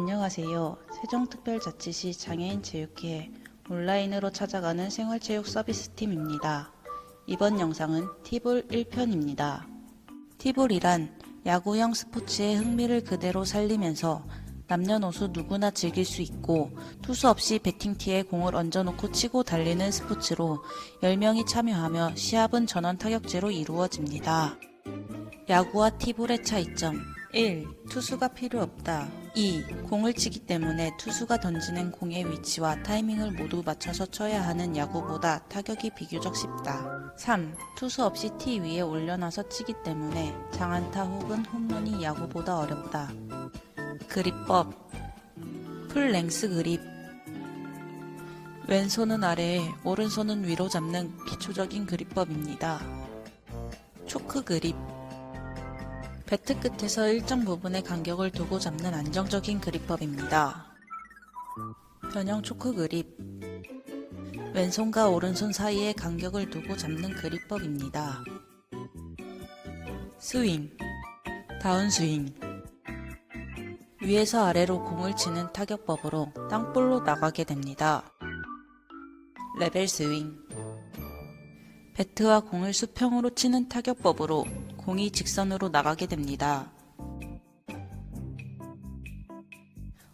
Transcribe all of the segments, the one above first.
안녕하세요. 세종특별자치시 장애인 체육회 온라인으로 찾아가는 생활체육 서비스팀입니다. 이번 영상은 티볼 1편입니다. 티볼이란 야구형 스포츠의 흥미를 그대로 살리면서 남녀노소 누구나 즐길 수 있고 투수 없이 배팅티에 공을 얹어놓고 치고 달리는 스포츠로 10명이 참여하며 시합은 전원 타격제로 이루어집니다. 야구와 티볼의 차이점 1. 투수가 필요 없다. 2. 공을 치기 때문에 투수가 던지는 공의 위치와 타이밍을 모두 맞춰서 쳐야 하는 야구보다 타격이 비교적 쉽다. 3. 투수 없이 티 위에 올려놔서 치기 때문에 장안타 혹은 홈런이 야구보다 어렵다. 그립법 풀랭스 그립 왼손은 아래에 오른손은 위로 잡는 기초적인 그립법입니다. 초크 그립 배트 끝에서 일정 부분의 간격을 두고 잡는 안정적인 그립법입니다. 변형 초크 그립 왼손과 오른손 사이에 간격을 두고 잡는 그립법입니다. 스윙 다운 스윙 위에서 아래로 공을 치는 타격법으로 땅볼로 나가게 됩니다. 레벨 스윙 배트와 공을 수평으로 치는 타격법으로 공이 직선으로 나가게 됩니다.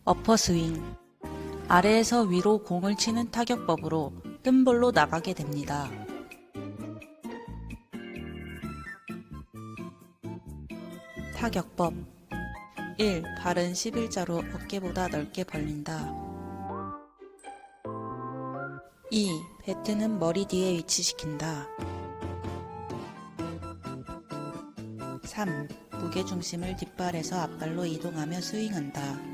어퍼 스윙 아래에서 위로 공을 치는 타격법으로 뜬볼로 나가게 됩니다. 타격법 1. 발은 11자로 어깨보다 넓게 벌린다. 2. 배트는 머리 뒤에 위치시킨다. 3. 무게중심을 뒷발에서 앞발로 이동하며 스윙한다.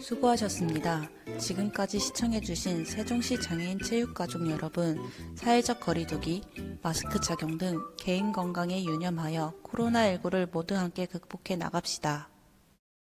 수고하셨습니다. 지금까지 시청해주신 세종시 장애인 체육가족 여러분, 사회적 거리두기, 마스크 착용 등 개인 건강에 유념하여 코로나19를 모두 함께 극복해 나갑시다.